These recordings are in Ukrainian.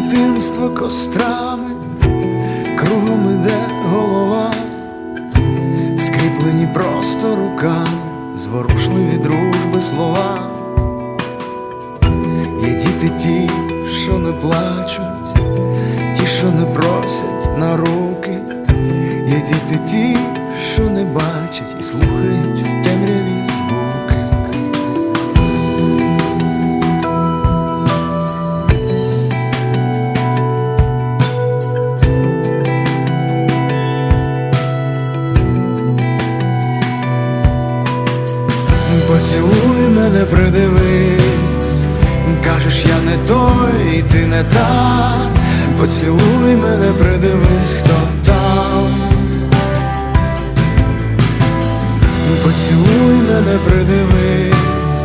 дитинство кострами, кругом іде голова, скріплені просто руками, зворушливі дружби слова. Є діти ті, що не плачуть, ті, що не просять на руки, є діти ті, що не бачать і слухають в Поцілуй мене, придивись, кажеш, я не той, і ти не та. Поцілуй мене, придивись, хто там. Поцілуй мене, придивись,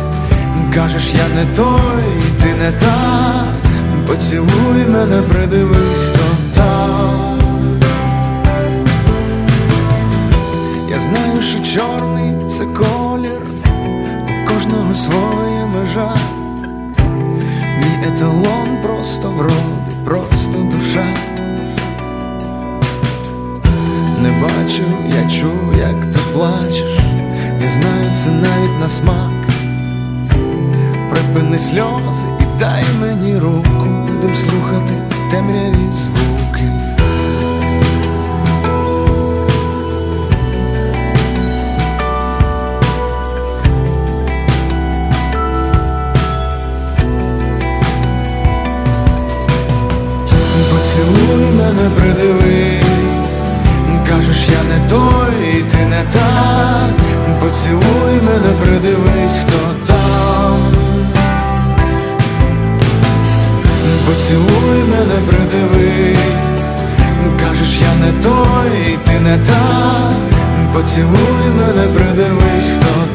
кажеш, я не той, і ти не та. Поцілуй мене, придивись, хто там. Я знаю, що чорний це кожного своя межа. Мій еталон просто вроди, просто душа. Не бачу, я чую, як ти плачеш. Я знаю це навіть на смак. Припини сльози і дай мені руку, будем слухати в темряві звуки. Мене, придивись, кажеш, я не той, і ти не та. Поцілуй мене, придивись, хто там. Поцілуй мене, придивись, кажеш, я не той, і ти не та. Поцілуй мене, придивись, хто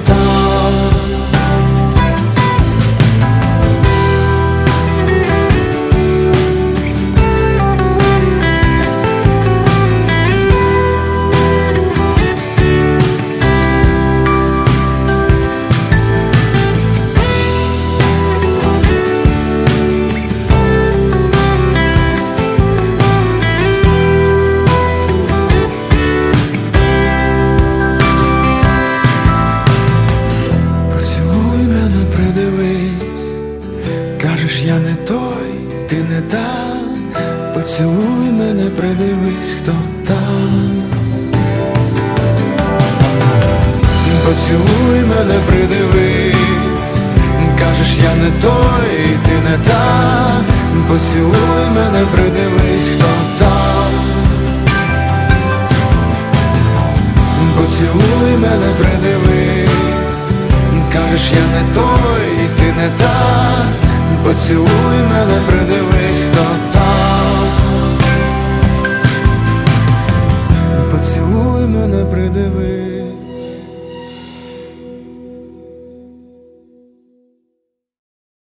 Поцілуй мене, придивись, хто там. Поцілуй мене, придивись, кажеш, я не той, ти не та. Поцілуй мене, придивись, хто там. Поцілуй мене, придивись, кажеш, я не той, ти не та. Поцілуй мене, придивись, хто мене придивив.